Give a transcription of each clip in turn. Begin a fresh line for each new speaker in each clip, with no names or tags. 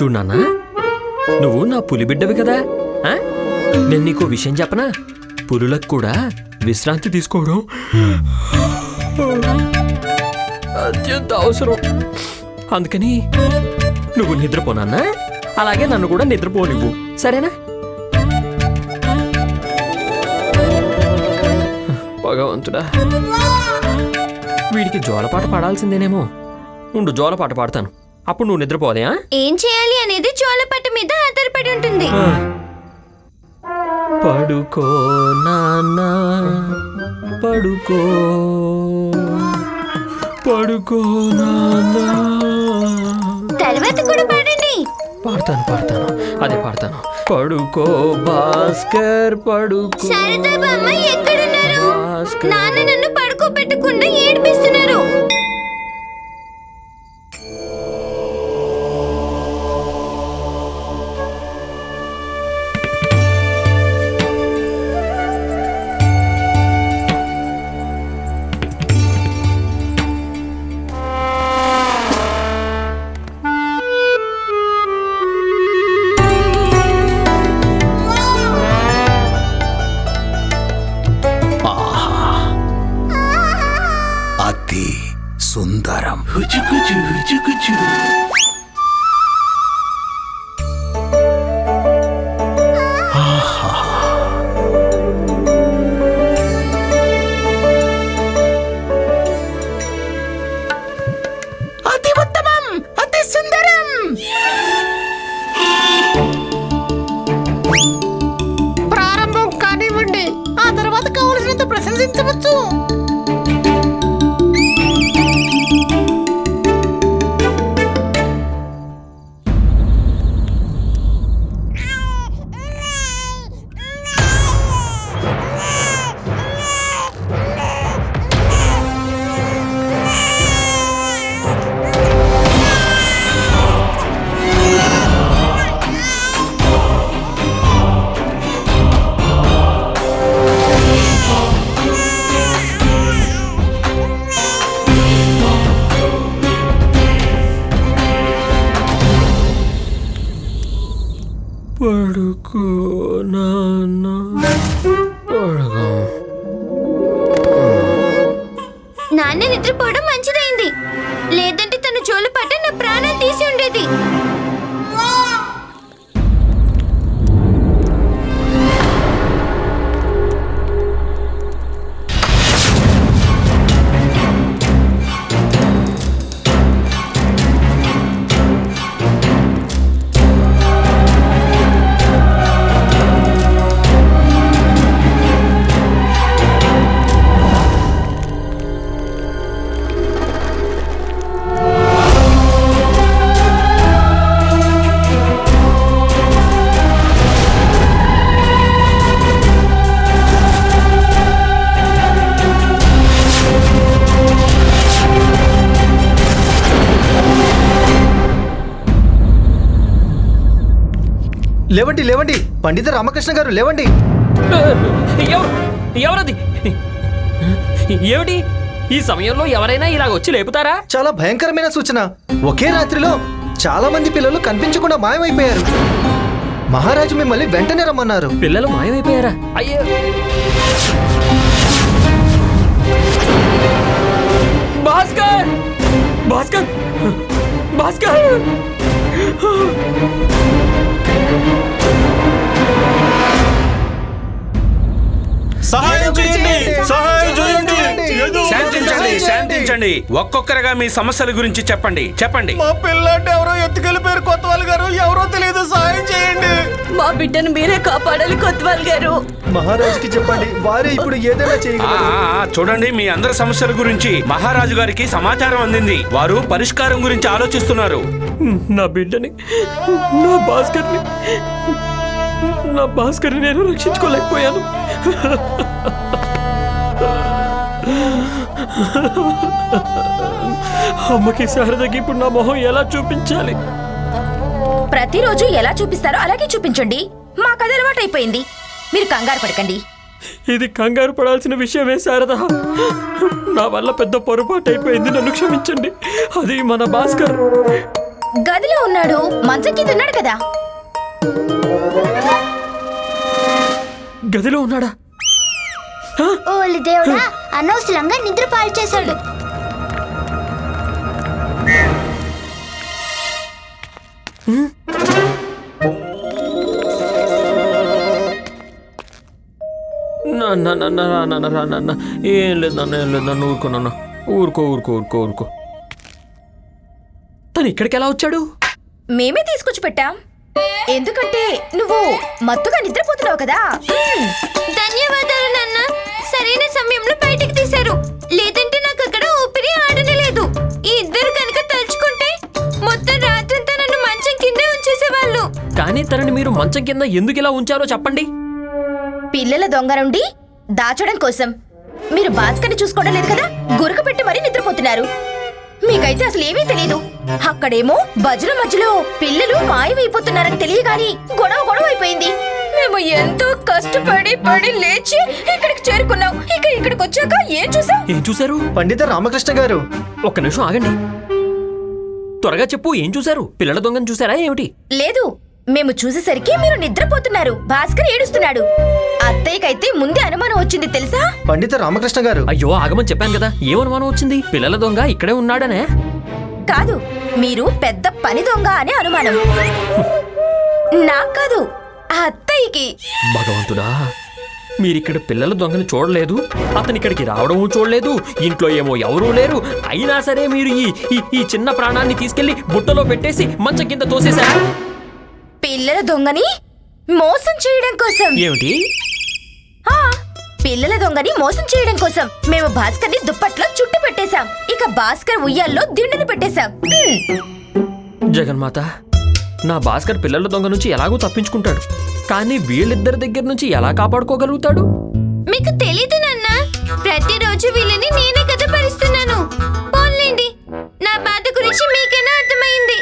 చూడు నాన్న నువ్వు నా పులి బిడ్డవి కదా నేను నీకు విషయం చెప్పనా? పులులకు కూడా విశ్రాంతి తీసుకోవడం అత్యంత అవసరం. అందుకని నువ్వు నిద్రపోనా అలాగే నన్ను కూడా నిద్రపోనివ్వు సరేనా? భగవంతుడా. వీడికి జోలపాట పాడాల్సిందేనేమో. ఉండు జోలపాట పాడతాను. అప్పుడు నువ్వు నిద్రపోదే ఆ?
ఏం చేయాలి అనేది చోళపట్టు మీద ఆధారపడి ఉంటుంది.
పడుకో నాన్న. పడుకో. పడుకో నాన్న.
తర్వాత కూడా పాడండి.
పాడతాను పాడతాను. అదే పాడతాను. పడుకో భాస్కర్ పడుకో.
శారదా బామ్మ ఎక్కడున్నారు? నాన్న నన్ను పడుకోబెట్టకుండా ఏడిపిస్తున్నారు
assunto.
పడుకో.
లేవండి లేవండి. పండిత రామకృష్ణ గారు లేవండి.
ఎవరు ఎవరది? ఏమిటి? ఈ సమయంలో ఎవరైనా ఇలాగ వచ్చి లేపుతారా?
చాలా భయంకరమైన సూచన. ఒకే రాత్రిలో చాలా మంది పిల్లలు కనిపించకుండా మాయమైపోయారు. మహారాజు మిమ్మల్ని వెంటనే రమ్మన్నారు.
పిల్లలు మాయమైపోయారా? అయ్యో. భాస్కర్! భాస్కర్! భాస్కర్! Thank you.
సహాయం చేయండి. సహాయం చేయండి.
శాంతించండి శాంతించండి. ఒక్కొక్కరుగా మీ సమస్యల గురించి చెప్పండి. చెప్పండి.
మా పిల్లంటే ఎవరో ఎత్తుకెళ్ళిపోయారు కొత్త వాళ్ళు గారు. ఎవరో తెలియదు. సహాయం చేయండి.
మా బిడ్డను మీరే కాపాడాలి కొత్వాల్ గారు.
మహారాజుకి చెప్పండి. వారే ఇప్పుడు ఏదైనా
ఆ,
చేయగలరు.
ఆ, ఆ, చూడండి మీ అందరి సమస్యల గురించి మహారాజు గారికి సమాచారం అందింది. వారు పరిష్కారం గురించి ఆలోచిస్తున్నారు.
నా బిడ్డని నా భాస్కర్ని నా భాస్కర్ని నేను రక్షించుకోలేకపోయాను. అమ్మకి శారదకి ఇప్పుడు నా మొహం ఎలా చూపించాలి?
ప్రతిరోజు ఎలా చూపిస్తారో అలాగే చూపించండి. మాకు అది అలవాటైపోయింది. మీరు కంగారు పడకండి.
ఇది కంగారు పడాల్సిన విషయమే శారద. నా వల్ల పెద్ద పొరపాటు అయిపోయింది నన్ను క్షమించండి. అది మన భాస్కర్.
గదిలో ఉన్నాడు. మంచం కింద ఉన్నాడు కదా.
గదిలో ఉన్నాడా?
ఓలి దేవుడా అనవసరంగా నిద్ర పాలు చేశాడు.
నాన్న నాన్న నాన్న నాన్న నాన్న ఏం లేదు నాన్న ఏం లేదు నన్ను ఊరుకో నాన్న. ఊరుకో ఊరుకో ఊరుకో ఊరుకో. తను ఇక్కడికి ఎలా వచ్చాడు?
మేమే తీసుకొచ్చి పెట్టాం. ఎందుకంటే నువ్వు మత్తుగా నిద్రపోతున్నావు కదా.
ధన్యవాదాలు నాన్న. సరైన సమయంలో బయటికి తీశారు. లేదంటే నాకు అక్కడ ఊపిరి ఆడనలేదు ఈ ఇద్దరు కనుక తలుచుకుంటే మొత్తం రాత్రంతా నన్ను మంచం కిందే ఉంచేసేవాళ్ళు.
కానీ తనని మీరు మంచం కింద ఎందుకు ఇలా ఉంచారో చెప్పండి.
పిల్లల దొంగ నుండి దాచడం కోసం. మీరు భాస్కర్ని చూసుకోవడం లేదు కదా? గురుకు పెట్టి మరీ నిద్రపోతున్నారు. మీకైతే అసలు ఏమీ తెలియదు అక్కడేమో భజన మధ్యలో పిల్లలు మాయమైపోతున్నారని తెలియగాని గొడవ గొడవ అయిపోయింది. మేము ఎంతో కష్టపడి పడి లేచి ఇక్కడికి చేరుకున్నాం. ఇక ఇక్కడికి వచ్చాక ఏం చూసాం
ఏం చూశారు?
పండిత రామకృష్ణ గారు.
ఒక్క నిమిషం ఆగండి. త్వరగా చెప్పు ఏం చూశారు? పిల్లల దొంగను చూసారా ఏమిటి?
లేదు మేము చూసేసరికి మీరు నిద్రపోతున్నారు. భాస్కర్ ఏడుస్తున్నాడు. అత్తయ్యకైతే ముందే అనుమానం వచ్చింది తెలుసా?
పండిత రామకృష్ణ గారు.
అయ్యో ఆగమని చెప్పాను కదా. ఏమనుమానం వచ్చింది? పిల్లల దొంగ ఇక్కడే ఉన్నాడనే?
కాదు మీరు పెద్ద పని దొంగ అనే అనుమానం. నాకు కాదు ఆ అత్తయ్యకి
భగవంతుడా మీరిక్కడ పిల్లల దొంగని చూడలేదు? అతని ఇక్కడికి రావడము చూడలేదు ఇంట్లో ఏమో ఎవరూ లేరు. అయినా సరే మీరు ఈ ఈ- చిన్న ప్రాణాన్ని తీసుకెళ్ళి బుట్టలో పెట్టేసి మంచం కింద తోసేశారా?
పిల్లల దొంగని మోసం చేయడం కోసం.
ఏమిటి?
పిల్లల దొంగని మోసం చేయడం కోసం మేము భాస్కర్ని దుప్పట్లో చుట్టు పెట్టేశాం. ఇక భాస్కర్ ఉయ్యాల్లో దిండుని పెట్టేశాం.
జగన్మాత నా భాస్కర్ పిల్లల దొంగ నుంచి ఎలాగో తప్పించుకుంటాడు. కానీ వీళ్ళిద్దరి దగ్గర నుంచి ఎలా కాపాడుకోగలుగుతాడు?
మీకు తెలీదు నాన్న. ప్రతిరోజు వీళ్ళని నేనే కదా భరిస్తున్నాను పోన్లేండి. నా బాధ గురించి మీకైనా అర్థమైంది?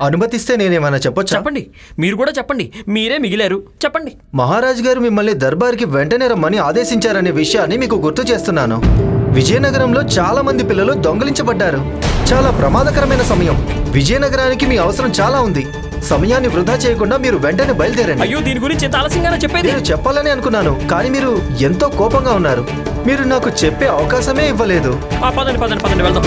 అనుమతిస్తే నేనేమైనా చెప్పొచ్చా?
చెప్పండి. మీరు కూడా చెప్పండి. మీరే మిగిలారు. చెప్పండి.
మహారాజు గారు మిమ్మల్ని దర్బార్కి వెంటనే రమ్మని ఆదేశించారనే విషయాన్ని మీకు గుర్తు చేస్తున్నాను. విజయనగరంలో చాలా మంది పిల్లలు దొంగలించబడ్డారు. చాలా ప్రమాదకరమైన సమయం. విజయనగరానికి మీ అవసరం చాలా ఉంది. సమయాన్ని వృధా చేయకుండా మీరు వెంటనే బయలుదేరండి.
అయ్యో దీని గురించి ఇంత ఆలస్యంగానే చెప్పేది?
నేను చెప్పాలని అనుకున్నాను కానీ మీరు ఎంతో కోపంగా ఉన్నారు. మీరు నాకు చెప్పే అవకాశమే ఇవ్వలేదు.
ఆ, పదండి పదండి పదండి వెళ్దాం.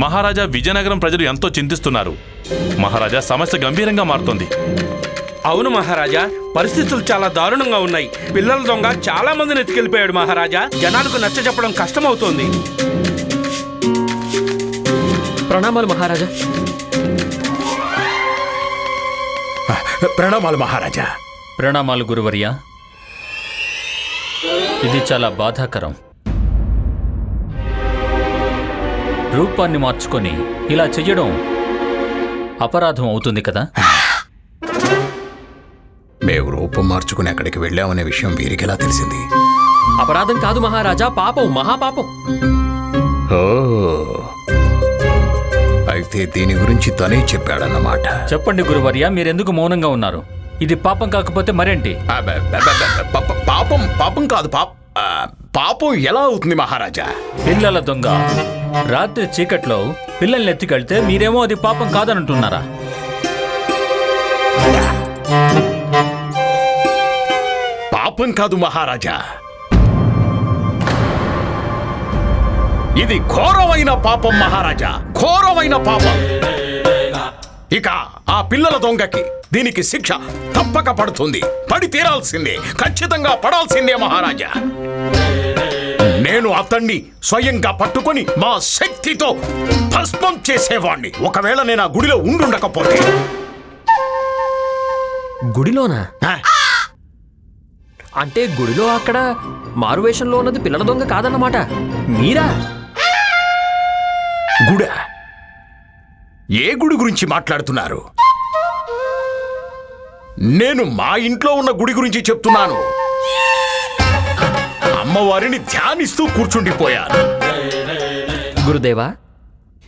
మహారాజా విజయనగరం ప్రజలు ఎంతో చింతిస్తున్నారు. మహారాజా సమస్య గంభీరంగా మారుతోంది.
అవును మహారాజా పరిస్థితులు చాలా దారుణంగా ఉన్నాయి. పిల్లల దొంగ చాలా మందిని ఎత్తుకెళ్ళిపోయాడు మహారాజా. జనాలకు నచ్చ చెప్పడం కష్టమవుతోంది.
ప్రణామాలు మహారాజా.
ప్రణామాలు మహారాజా.
ప్రణామాలు గురువర్య. ఇది చాలా బాధాకరం. రూపాన్ని మార్చుకొని ఇలా చెయ్యడం అపరాధం అవుతుంది కదా?
మార్చుకుని అక్కడికి వెళ్ళామనే విషయం వీరికెలా తెలిసింది?
అపరాధం కాదు మహారాజా పాపం మహాపాపం.
ఓ. అయితే దీని గురించి తనే చెప్పాడన్నమాట.
చెప్పండి గురువర్య మీరెందుకు మౌనంగా ఉన్నారు? ఇది పాపం కాకపోతే మరేంటి?
పాప- పాపం పాపం కాదు పాప ఆ, పాపం ఎలా అవుతుంది మహారాజా?
పిల్లల దొంగ. రాత్రి చీకట్లో పిల్లల్ని ఎత్తుకెళ్తే మీరేమో అది పాపం కాదనంటున్నారా?
పాపం కాదు మహారాజా. ఇది ఘోరమైన పాపం మహారాజా ఘోరమైన పాపం. ఇక ఆ పిల్లల దొంగకి దీనికి శిక్ష తప్పక పడుతుంది. పడి తీరాల్సిందే ఖచ్చితంగా పడాల్సిందే మహారాజా. నేను అతన్ని స్వయంగా పట్టుకొని మా శక్తితో భస్మం చేసేవాణ్ణి. ఒకవేళ నేను ఆ గుడిలో ఉండుండకపోతే.
గుడిలోనా? అంటే గుడిలో అక్కడ మారువేషంలో ఉన్నది పిల్లల దొంగ కాదన్నమాట. మీరా?
గుడ? ఏ గుడి గురించి మాట్లాడుతున్నారు? నేను మా ఇంట్లో ఉన్న గుడి గురించి చెప్తున్నాను. అమ్మవారిని ధ్యానిస్తూ కూర్చుండిపోయాను.
గురుదేవా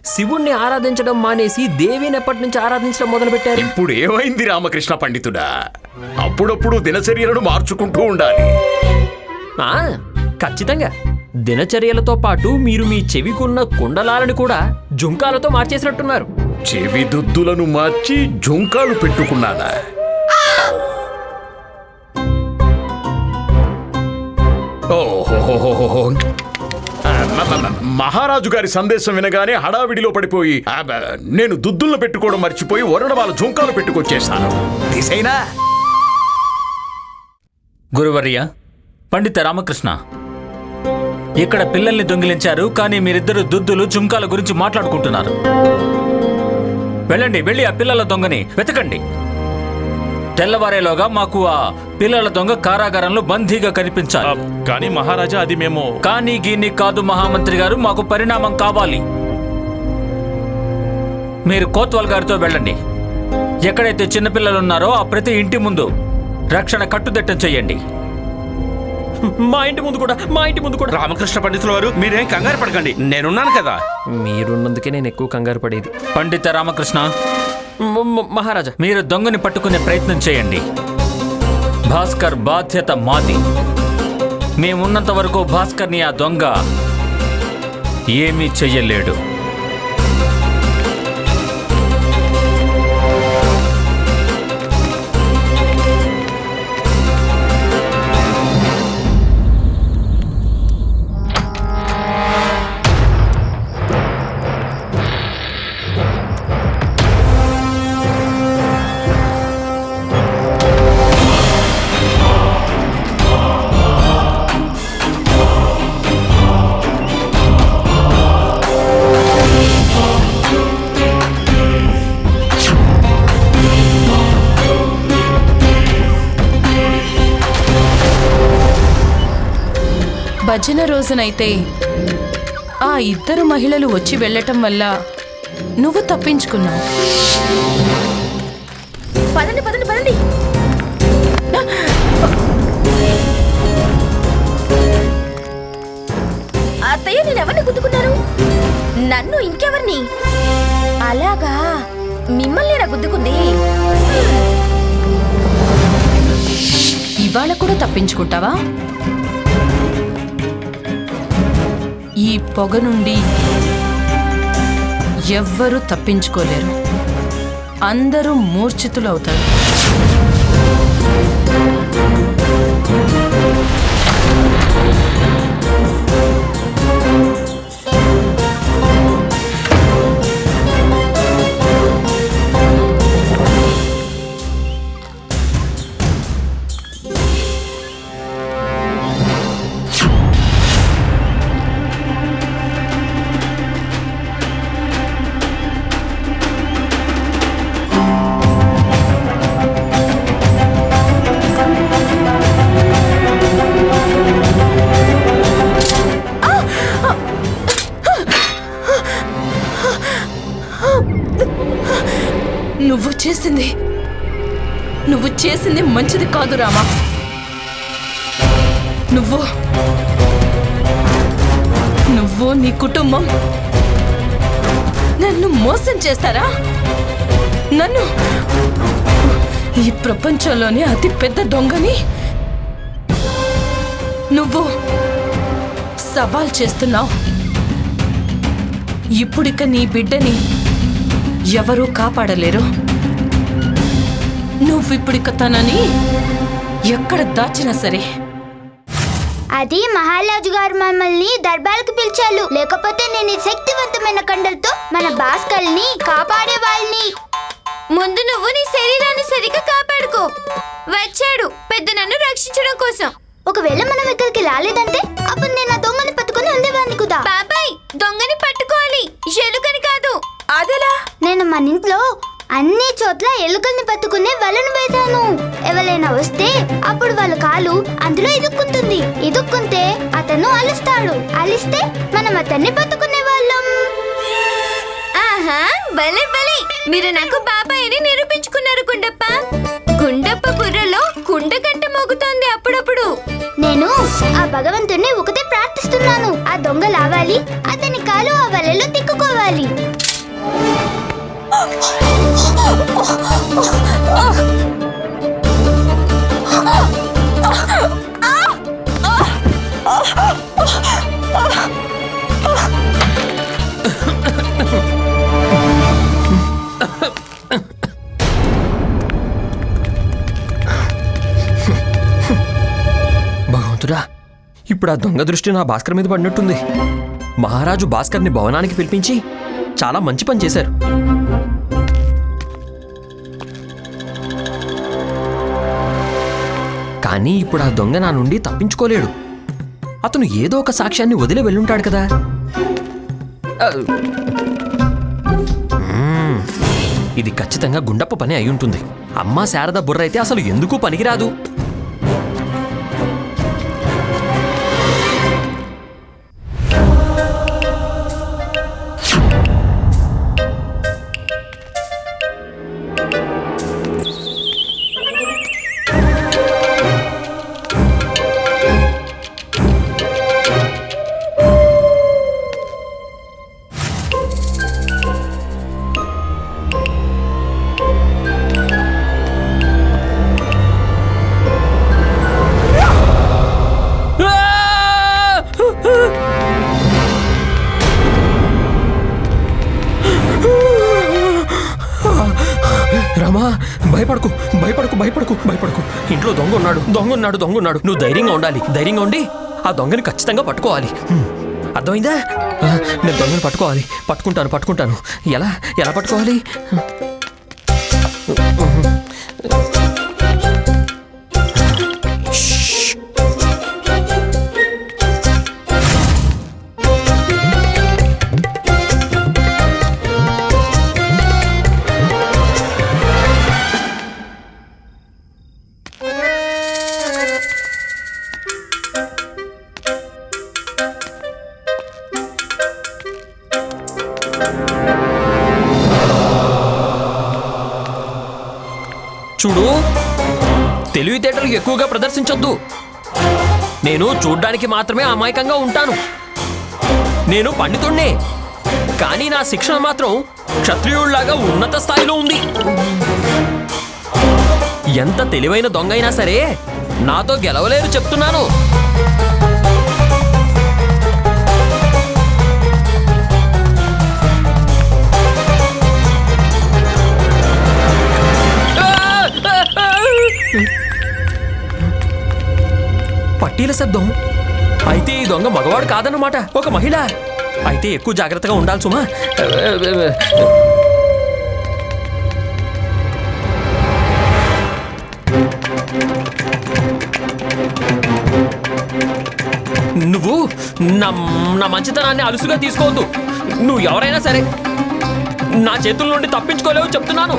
శివుణ్ణి ఆరాధించడం మానేసి దేవిని ఎప్పటి నుంచి ఆరాధించడం మొదలుపెట్టారు?
ఇప్పుడు ఏమైంది రామకృష్ణ పండితుడా? అప్పుడప్పుడు దినచర్యలను మార్చుకుంటూ ఉండాలి.
ఆ, ఖచ్చితంగా. దినచర్యలతో పాటు మీరు మీ చెవికున్న కుండలాలను కూడా జుంకాలతో మార్చేసినట్టున్నారు.
చెవి దుద్దులను మార్చి జుంకాలు పెట్టుకున్నానా? ఓహోహోహోహో. మహారాజు గారి సందేశం వినగానే హడావిడిలో పడిపోయి నేను దుద్దులను పెట్టుకోవడం మర్చిపోయి వరుణ వాళ్ళ జుంకాలు పెట్టుకొచ్చేసాను
గురువర్య పండిత రామకృష్ణ ఇక్కడ పిల్లల్ని దొంగిలించారు కానీ మీరిద్దరు దుద్దులు జుంకాల గురించి మాట్లాడుకుంటున్నారు. వెళ్ళండి వెళ్ళి ఆ పిల్లల దొంగని వెతకండి. తెల్లవారేలోగా మాకు ఆ పిల్లల దొంగ కారాగారంలో బందీగా కనిపించాలి.
కానీ మహారాజా అది మేము
కానీ గీని కాదు మహామంత్రి గారు మాకు పరిణామం కావాలి. మీరు కోత్వాల్ గారితో వెళ్ళండి. ఎక్కడైతే చిన్నపిల్లలు ఉన్నారో ఆ ప్రతి ఇంటి ముందు రక్షణ కట్టుదిట్టం చెయ్యండి
మా ఇంటి ముందు కూడా మా ఇంటి ముందు కూడా.
రామకృష్ణ పండితుల వారు మీరేం కంగారు పడకండి. నేనున్నాను కదా.
మీరున్నందుకే నేను ఎక్కువ కంగారు పడేది.
పండిత రామకృష్ణ
మహారాజా.
మీరు దొంగని పట్టుకునే ప్రయత్నం చేయండి. భాస్కర్ బాధ్యత మాది. మేమున్నంత వరకు భాస్కర్ని ఆ దొంగ ఏమీ చెయ్యలేడు.
భజన రోజునైతే ఆ ఇద్దరు మహిళలు వచ్చి వెళ్ళటం వల్ల నువ్వు తప్పించుకున్నావు.
పదండి పదండి పదండి. అత్తయ్య నేను ఎవరిని గుద్దుకున్నాను? నన్ను ఇంకెవరిని? అలాగా మిమ్మల్ని నా గుద్దుకుంది.
ఇవాళ కూడా తప్పించుకుంటావా? ఈ పొగ నుండి ఎవ్వరూ తప్పించుకోలేరు. అందరూ మూర్ఛితులవుతారు. మంచిది కాదు రామా. నువ్వు నువ్వు నీ కుటుంబం నన్ను మోసం చేస్తారా? నన్ను ఈ ప్రపంచంలోనే అతి పెద్ద దొంగని నువ్వు సవాల్ చేస్తున్నావు. ఇప్పుడిక నీ బిడ్డని ఎవరూ కాపాడలేరు. నువ్విప్పుడిక తనని ఎక్కడ దాచినా సరే.
అది మహారాజు గారు మమ్మల్ని దర్బార్కు పిలిచారు. లేకపోతే నేను శక్తివంతమైన కండలతో మన భాస్కర్ని కాపాడే వాళ్ళని. ముందు నువ్వు నీ శరీరాన్ని సరిగ్గా కాపాడుకో. వచ్చాడు. పెద్ద నన్ను రక్షించడం కోసం. ఒకవేళ మనం ఇక్కడికి రాలేదంటే అప్పుడు నేను ఆ దొంగని పట్టుకొని ఉండేవాడిని కుదా బాబాయ్ దొంగని పట్టుకోవాలి. ఎలుకని కాదు. అదెలా? నేను మన ఇంట్లో అన్ని చోట్ల ఎలుకల్ని పట్టుకునే వలను వేశాను. ఎవరైనా వస్తే అప్పుడు వాళ్ళ కాలు అందులో ఇరుక్కుంటుంది ఇరుక్కుంటే అతను అలుస్తాడు. అలిస్తే మనం అతన్ని పట్టుకునే వాళ్ళం. ఆహా భలే భలే. మీరు నాకు బాబాయ్ అని నిరూపించుకున్నారు గుండప్ప. గుండప్ప బుర్రలో కుండ గంట మోగుతోంది అప్పుడప్పుడు. నేను ఆ భగవంతుణ్ణి ఒకటే ప్రార్థిస్తున్నాను. ఆ దొంగ లావాలి అతని కాలు ఆ వలలో తిక్కుకోవాలి.
ఇప్పుడు ఆ దొంగ దృష్టి నా భాస్కర్ మీద పడినట్టుంది. మహారాజు భాస్కర్ని భవనానికి పిలిపించి చాలా మంచి పని చేశారు. కానీ ఇప్పుడు ఆ దొంగ నా నుండి తప్పించుకోలేడు. అతను ఏదో ఒక సాక్ష్యాన్ని వదిలి వెళ్ళుంటాడు కదా. మ్మ్. ఇది ఖచ్చితంగా గుండప్ప పని అయి ఉంటుంది. అమ్మా శారద బుర్ర అయితే అసలు ఎందుకు పనికిరాదు? ఉన్నాడు దొంగ ఉన్నాడు నువ్వు ధైర్యంగా ఉండాలి. ధైర్యంగా ఉండి ఆ దొంగని ఖచ్చితంగా పట్టుకోవాలి. అర్థమైందా? నేను దొంగను పట్టుకోవాలి. పట్టుకుంటాను పట్టుకుంటాను. ఎలా? ఎలా పట్టుకోవాలి? ఎక్కువగా ప్రదర్శించొద్దు. నేను చూడ్డానికి మాత్రమే అమాయకంగా ఉంటాను. నేను పండితుణ్ణే. కానీ నా శిక్షణ మాత్రం క్షత్రియుళ్ళాగా ఉన్నత స్థాయిలో ఉంది. ఎంత తెలివైన దొంగ అయినా సరే నాతో గెలవలేరు చెప్తున్నాను. పట్టీల శబ్దం. అయితే ఈ దొంగ మగవాడు కాదన్నమాట ఒక మహిళ. అయితే ఎక్కువ జాగ్రత్తగా ఉండాలి సుమా. నువ్వు నా నా మంచితనాన్ని అలుసుగా తీసుకోవద్దు. నువ్వు ఎవరైనా సరే నా చేతుల నుండి తప్పించుకోలేవు చెప్తున్నాను.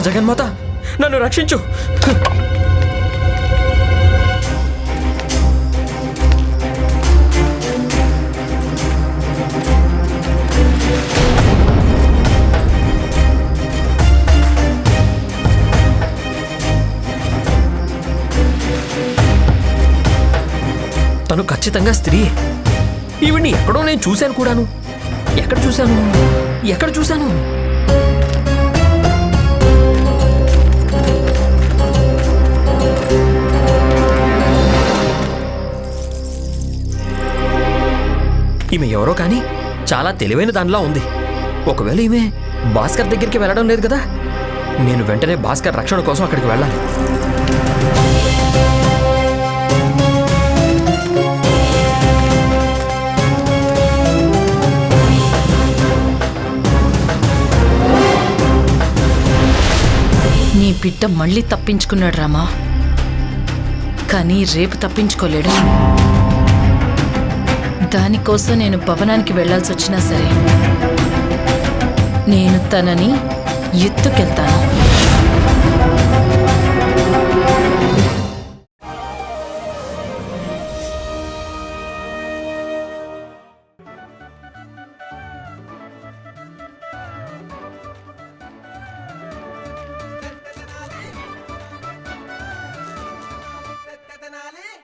జగన్మాత నన్ను రక్షించు. తను ఖచ్చితంగా స్త్రీ. ఈవిడ్ని ఎక్కడో నేను చూశాను కూడాను. ఎక్కడ చూశాను? ఎక్కడ చూశాను? ఈమె ఎవరో కానీ చాలా తెలివైన దానిలా ఉంది. ఒకవేళ ఈమె భాస్కర్ దగ్గరికి వెళ్ళడం లేదు కదా? నేను వెంటనే భాస్కర్ రక్షణ కోసం అక్కడికి వెళ్ళాలి.
నీ బిడ్డ మళ్ళీ తప్పించుకున్నాడు రామా. కానీ రేపు తప్పించుకోలేడు. దానికోసం నేను భవనానికి వెళ్ళాల్సి వచ్చినా సరే నేను తనని ఎత్తుకెళ్తాను.